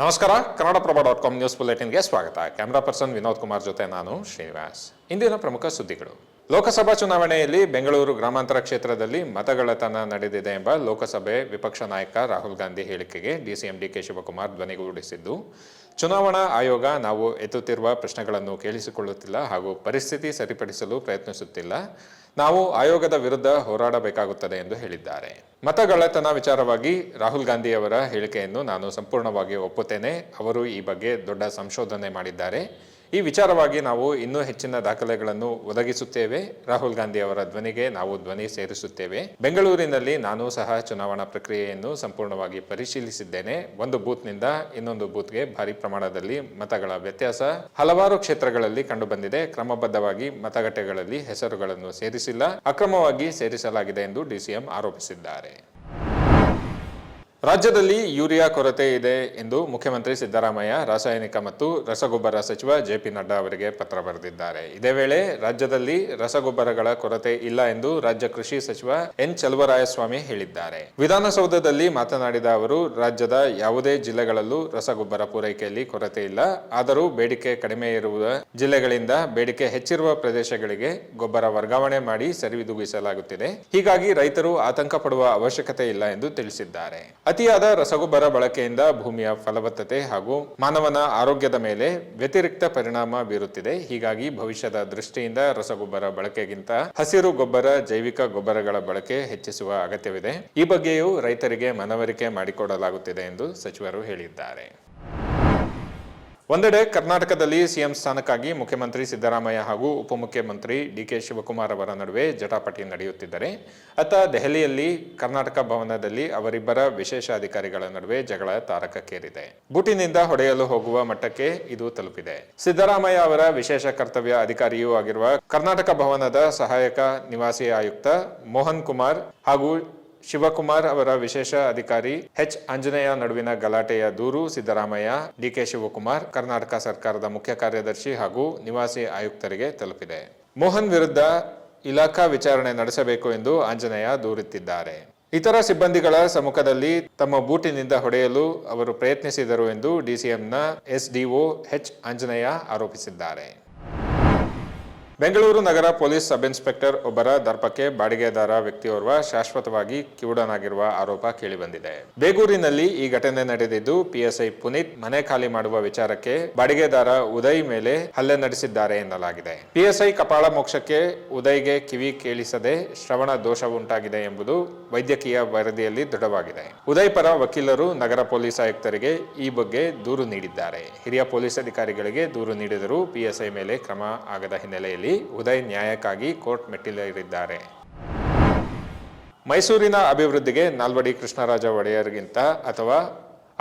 ನಮಸ್ಕಾರ Kannadaprabha dot com news ಬುಲೆಟಿನ್ಗೆ ಸ್ವಾಗತ. ಕ್ಯಾಮ್ರಾ ಪರ್ಸನ್ ವಿನೋದ್ ಕುಮಾರ್ ಜೊತೆ ನಾನು ಶ್ರೀನಿವಾಸ್. ಇಂದಿನ ಪ್ರಮುಖ ಸುದ್ದಿಗಳು. ಲೋಕಸಭಾ ಚುನಾವಣೆಯಲ್ಲಿ ಬೆಂಗಳೂರು ಗ್ರಾಮಾಂತರ ಕ್ಷೇತ್ರದಲ್ಲಿ ಮತಗಳತನ ನಡೆದಿದೆ ಎಂಬ ಲೋಕಸಭೆ ವಿಪಕ್ಷ ನಾಯಕ ರಾಹುಲ್ ಗಾಂಧಿ ಹೇಳಿಕೆಗೆ ಡಿಸಿಎಂ ಡಿಕೆ ಶಿವಕುಮಾರ್ ಧ್ವನಿಗೂಡಿಸಿದ್ದು ಚುನಾವಣಾ ಆಯೋಗ ನಾವು ಎತ್ತುತ್ತಿರುವ ಪ್ರಶ್ನೆಗಳನ್ನು ಕೇಳಿಸಿಕೊಳ್ಳುತ್ತಿಲ್ಲ ಹಾಗೂ ಪರಿಸ್ಥಿತಿ ಸರಿಪಡಿಸಲು ಪ್ರಯತ್ನಿಸುತ್ತಿಲ್ಲ. ನಾವು ಆಯೋಗದ ವಿರುದ್ಧ ಹೋರಾಡಬೇಕಾಗುತ್ತದೆ ಎಂದು ಹೇಳಿದ್ದಾರೆ. ಮತಗಳ್ಳತನ ವಿಚಾರವಾಗಿ ರಾಹುಲ್ ಗಾಂಧಿ ಅವರ ಹೇಳಿಕೆಯನ್ನು ನಾನು ಸಂಪೂರ್ಣವಾಗಿ ಒಪ್ಪುತ್ತೇನೆ. ಅವರು ಈ ಬಗ್ಗೆ ದೊಡ್ಡ ಸಂಶೋಧನೆ ಮಾಡಿದ್ದಾರೆ. ಈ ವಿಚಾರವಾಗಿ ನಾವು ಇನ್ನೂ ಹೆಚ್ಚಿನ ದಾಖಲೆಗಳನ್ನು ಒದಗಿಸುತ್ತೇವೆ. ರಾಹುಲ್ ಗಾಂಧಿ ಅವರ ಧ್ವನಿಗೆ ನಾವು ಧ್ವನಿ ಸೇರಿಸುತ್ತೇವೆ. ಬೆಂಗಳೂರಿನಲ್ಲಿ ನಾನು ಸಹ ಚುನಾವಣಾ ಪ್ರಕ್ರಿಯೆಯನ್ನು ಸಂಪೂರ್ಣವಾಗಿ ಪರಿಶೀಲಿಸಿದ್ದೇನೆ. ಒಂದು ಬೂತ್ನಿಂದ ಇನ್ನೊಂದು ಬೂತ್ಗೆ ಭಾರಿ ಪ್ರಮಾಣದಲ್ಲಿ ಮತಗಳ ವ್ಯತ್ಯಾಸ. ಹಲವಾರು ಕ್ಷೇತ್ರಗಳಲ್ಲಿ ಕಂಡುಬಂದಿದೆ. ಕ್ರಮಬದ್ಧವಾಗಿ ಮತಗಟ್ಟೆಗಳಲ್ಲಿ ಹೆಸರುಗಳನ್ನು ಸೇರಿಸಿಲ್ಲ. ಅಕ್ರಮವಾಗಿ ಸೇರಿಸಲಾಗಿದೆ ಎಂದು ಡಿಸಿಎಂ ಆರೋಪಿಸಿದ್ದಾರೆ. ರಾಜ್ಯದಲ್ಲಿ ಯೂರಿಯಾ ಕೊರತೆ ಇದೆ ಎಂದು ಮುಖ್ಯಮಂತ್ರಿ ಸಿದ್ದರಾಮಯ್ಯ, ರಾಸಾಯನಿಕ ಮತ್ತು ರಸಗೊಬ್ಬರ ಸಚಿವ ಜೆಪಿ ನಡ್ಡಾ ಅವರಿಗೆ ಪತ್ರ ಬರೆದಿದ್ದಾರೆ. ಇದೇ ವೇಳೆ ರಾಜ್ಯದಲ್ಲಿ ರಸಗೊಬ್ಬರಗಳ ಕೊರತೆ ಇಲ್ಲ ಎಂದು ರಾಜ್ಯ ಕೃಷಿ ಸಚಿವ ಎನ್. ಚಲುವರಾಯಸ್ವಾಮಿ ಹೇಳಿದ್ದಾರೆ. ವಿಧಾನಸೌಧದಲ್ಲಿ ಮಾತನಾಡಿದ ಅವರು, ರಾಜ್ಯದ ಯಾವುದೇ ಜಿಲ್ಲೆಗಳಲ್ಲೂ ರಸಗೊಬ್ಬರ ಪೂರೈಕೆಯಲ್ಲಿ ಕೊರತೆ ಇಲ್ಲ. ಆದರೂ ಬೇಡಿಕೆ ಕಡಿಮೆ ಇರುವ ಜಿಲ್ಲೆಗಳಿಂದ ಬೇಡಿಕೆ ಹೆಚ್ಚಿರುವ ಪ್ರದೇಶಗಳಿಗೆ ಗೊಬ್ಬರ ವರ್ಗಾವಣೆ ಮಾಡಿ ಸರಿದೂಗಿಸಲಾಗುತ್ತಿದೆ ಹೀಗಾಗಿ ರೈತರು ಆತಂಕ ಪಡುವ ಅವಶ್ಯಕತೆ ಇಲ್ಲ ಎಂದು ತಿಳಿಸಿದ್ದಾರೆ. ಅತಿಯಾದ ರಸಗೊಬ್ಬರ ಬಳಕೆಯಿಂದ ಭೂಮಿಯ ಫಲವತ್ತತೆ ಹಾಗೂ ಮಾನವನ ಆರೋಗ್ಯದ ಮೇಲೆ ವ್ಯತಿರಿಕ್ತ ಪರಿಣಾಮ ಬೀರುತ್ತಿದೆ. ಹೀಗಾಗಿ ಭವಿಷ್ಯದ ದೃಷ್ಟಿಯಿಂದ ರಸಗೊಬ್ಬರ ಬಳಕೆಗಿಂತ ಹಸಿರು ಗೊಬ್ಬರ, ಜೈವಿಕ ಗೊಬ್ಬರಗಳ ಬಳಕೆ ಹೆಚ್ಚಿಸುವ ಅಗತ್ಯವಿದೆ. ಈ ಬಗ್ಗೆಯೂ ರೈತರಿಗೆ ಮನವರಿಕೆ ಮಾಡಿಕೊಡಲಾಗುತ್ತಿದೆ ಎಂದು ಸಚಿವರು ಹೇಳಿದ್ದಾರೆ. ಒಂದೆಡೆ ಕರ್ನಾಟಕದಲ್ಲಿ ಸಿಎಂ ಸ್ಥಾನಕ್ಕಾಗಿ ಮುಖ್ಯಮಂತ್ರಿ ಸಿದ್ದರಾಮಯ್ಯ ಹಾಗೂ ಉಪಮುಖ್ಯಮಂತ್ರಿ ಡಿಕೆ ಶಿವಕುಮಾರ್ ಅವರ ನಡುವೆ ಜಟಾಪಟಿ ನಡೆಯುತ್ತಿದ್ದರೆ, ಅತ್ತ ದೆಹಲಿಯಲ್ಲಿ ಕರ್ನಾಟಕ ಭವನದಲ್ಲಿ ಅವರಿಬ್ಬರ ವಿಶೇಷ ಅಧಿಕಾರಿಗಳ ನಡುವೆ ಜಗಳ ತಾರಕಕ್ಕೇರಿದೆ. ಬೂಟಿನಿಂದ ಹೊಡೆಯಲು ಹೋಗುವ ಮಟ್ಟಕ್ಕೆ ಇದು ತಲುಪಿದೆ. ಸಿದ್ದರಾಮಯ್ಯ ಅವರ ವಿಶೇಷ ಕರ್ತವ್ಯ ಅಧಿಕಾರಿಯೂ ಆಗಿರುವ ಕರ್ನಾಟಕ ಭವನದ ಸಹಾಯಕ ನಿವಾಸಿ ಆಯುಕ್ತ ಮೋಹನ್ ಕುಮಾರ್ ಹಾಗೂ ಶಿವಕುಮಾರ್ ಅವರ ವಿಶೇಷ ಅಧಿಕಾರಿ ಎಚ್. ಆಂಜನೇಯ ನಡುವಿನ ಗಲಾಟೆಯ ದೂರು ಸಿದ್ದರಾಮಯ್ಯ ಡಿಕೆ ಶಿವಕುಮಾರ್, ಕರ್ನಾಟಕ ಸರ್ಕಾರದ ಮುಖ್ಯ ಕಾರ್ಯದರ್ಶಿ ಹಾಗೂ ನಿವಾಸಿ ಆಯುಕ್ತರಿಗೆ ತಲುಪಿದೆ. ಮೋಹನ್ ವಿರುದ್ಧ ಇಲಾಖಾ ವಿಚಾರಣೆ ನಡೆಸಬೇಕು ಎಂದು ಆಂಜನೇಯ ದೂರುತ್ತಿದ್ದಾರೆ ಇತರ ಸಿಬ್ಬಂದಿಗಳ ಸಮ್ಮುಖದಲ್ಲಿ ತಮ್ಮ ಬೂಟಿನಿಂದ ಹೊಡೆಯಲು ಅವರು ಪ್ರಯತ್ನಿಸಿದರು ಎಂದು ಡಿಸಿಎಂನ ಎಸ್ಡಿಒ ಎಚ್. ಆಂಜನೇಯ ಆರೋಪಿಸಿದ್ದಾರೆ. ಬೆಂಗಳೂರು ನಗರ ಪೊಲೀಸ್ ಸಬ್ ಇನ್ಸ್ಪೆಕ್ಟರ್ ಒಬ್ಬರ ದರ್ಪಕ್ಕೆ ಬಾಡಿಗೆದಾರ ವ್ಯಕ್ತಿಯೋರ್ವ ಶಾಶ್ವತವಾಗಿ ಕಿವುಡನಾಗಿರುವ ಆರೋಪ ಕೇಳಿಬಂದಿದೆ. ಬೇಗೂರಿನಲ್ಲಿ ಈ ಘಟನೆ ನಡೆದಿದ್ದು, ಪಿಎಸ್ಐ ಪುನೀತ್ ಮನೆ ಖಾಲಿ ಮಾಡುವ ವಿಚಾರಕ್ಕೆ ಬಾಡಿಗೆದಾರ ಉದಯ್ ಮೇಲೆ ಹಲ್ಲೆ ನಡೆಸಿದ್ದಾರೆ ಎನ್ನಲಾಗಿದೆ. ಪಿಎಸ್ಐ ಕಪಾಳ ಮೋಕ್ಷಕ್ಕೆ ಉದಯ್ಗೆ ಕಿವಿ ಕೇಳಿಸದೆ ಶ್ರವಣ ದೋಷ ಉಂಟಾಗಿದೆ ಎಂಬುದು ವೈದ್ಯಕೀಯ ವರದಿಯಲ್ಲಿ ದೃಢವಾಗಿದೆ. ಉದಯ್ ಪರ ವಕೀಲರು ನಗರ ಪೊಲೀಸ್ ಆಯುಕ್ತರಿಗೆ ಈ ಬಗ್ಗೆ ದೂರು ನೀಡಿದ್ದಾರೆ. ಹಿರಿಯ ಪೊಲೀಸ್ ಅಧಿಕಾರಿಗಳಿಗೆ ದೂರು ನೀಡಿದರೂ ಪಿಎಸ್ಐ ಮೇಲೆ ಕ್ರಮ ಆಗದ ಹಿನ್ನೆಲೆಯಲ್ಲಿ ಉದಯ್ ನ್ಯಾಯಕ್ಕಾಗಿ ಕೋರ್ಟ್ ಮೆಟ್ಟಿಲೇರಿದ್ದಾರೆ. ಮೈಸೂರಿನ ಅಭಿವೃದ್ಧಿಗೆ ನಾಲ್ವಡಿ ಕೃಷ್ಣರಾಜ ಒಡೆಯರ್ಗಿಂತ ಅಥವಾ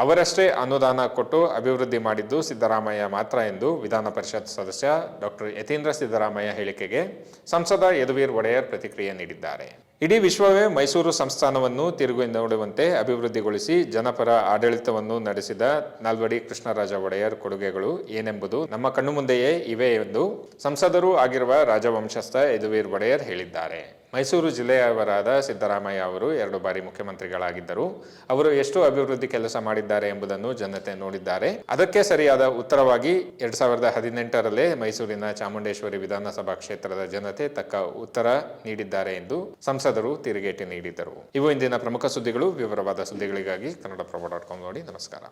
ಅವರಷ್ಟೇ ಅನುದಾನ ಕೊಟ್ಟು ಅಭಿವೃದ್ಧಿ ಮಾಡಿದ್ದು ಸಿದ್ದರಾಮಯ್ಯ ಮಾತ್ರ ಎಂದು ವಿಧಾನ ಪರಿಷತ್ ಸದಸ್ಯ ಡಾಕ್ಟರ್ ಯತೀಂದ್ರ ಸಿದ್ದರಾಮಯ್ಯ ಹೇಳಿಕೆಗೆ ಸಂಸದ ಯದುವೀರ್ ಒಡೆಯರ್ ಪ್ರತಿಕ್ರಿಯೆ ನೀಡಿದ್ದಾರೆ. ಇಡೀ ವಿಶ್ವವೇ ಮೈಸೂರು ಸಂಸ್ಥಾನವನ್ನು ತಿರುಗಿ ನೋಡುವಂತೆ ಅಭಿವೃದ್ಧಿಗೊಳಿಸಿ ಜನಪರ ಆಡಳಿತವನ್ನು ನಡೆಸಿದ ನಾಲ್ವಡಿ ಕೃಷ್ಣರಾಜ ಒಡೆಯರ್ ಕೊಡುಗೆಗಳು ಏನೆಂಬುದು ನಮ್ಮ ಕಣ್ಣು ಮುಂದೆಯೇ ಇವೆ ಎಂದು ಸಂಸದರೂ ಆಗಿರುವ ರಾಜವಂಶಸ್ಥ ಯದುವೀರ್ ಒಡೆಯರ್ ಹೇಳಿದ್ದಾರೆ. ಮೈಸೂರು ಜಿಲ್ಲೆಯವರಾದ ಸಿದ್ದರಾಮಯ್ಯ ಅವರು ಎರಡು ಬಾರಿ ಮುಖ್ಯಮಂತ್ರಿಗಳಾಗಿದ್ದರು. ಅವರು ಎಷ್ಟು ಅಭಿವೃದ್ಧಿ ಕೆಲಸ ಮಾಡಿದ್ದಾರೆ ಎಂಬುದನ್ನು ಜನತೆ ನೋಡಿದ್ದಾರೆ. ಅದಕ್ಕೆ ಸರಿಯಾದ ಉತ್ತರವಾಗಿ ಎರಡ್ ಸಾವಿರದ ಹದಿನೆಂಟರಲ್ಲೇ ಮೈಸೂರಿನ ಚಾಮುಂಡೇಶ್ವರಿ ವಿಧಾನಸಭಾ ಕ್ಷೇತ್ರದ ಜನತೆ ತಕ್ಕ ಉತ್ತರ ನೀಡಿದ್ದಾರೆ ಎಂದು ಸಂಸದರು ತಿರುಗೇಟಿ ನೀಡಿದರು. ಇವು ಇಂದಿನ ಪ್ರಮುಖ ಸುದ್ದಿಗಳು. ವಿವರವಾದ ಸುದ್ದಿಗಳಿಗಾಗಿ ಕನ್ನಡ ಪ್ರಭ ಡಾಟ್ ಕಾಮ್ ನೋಡಿ ನಮಸ್ಕಾರ.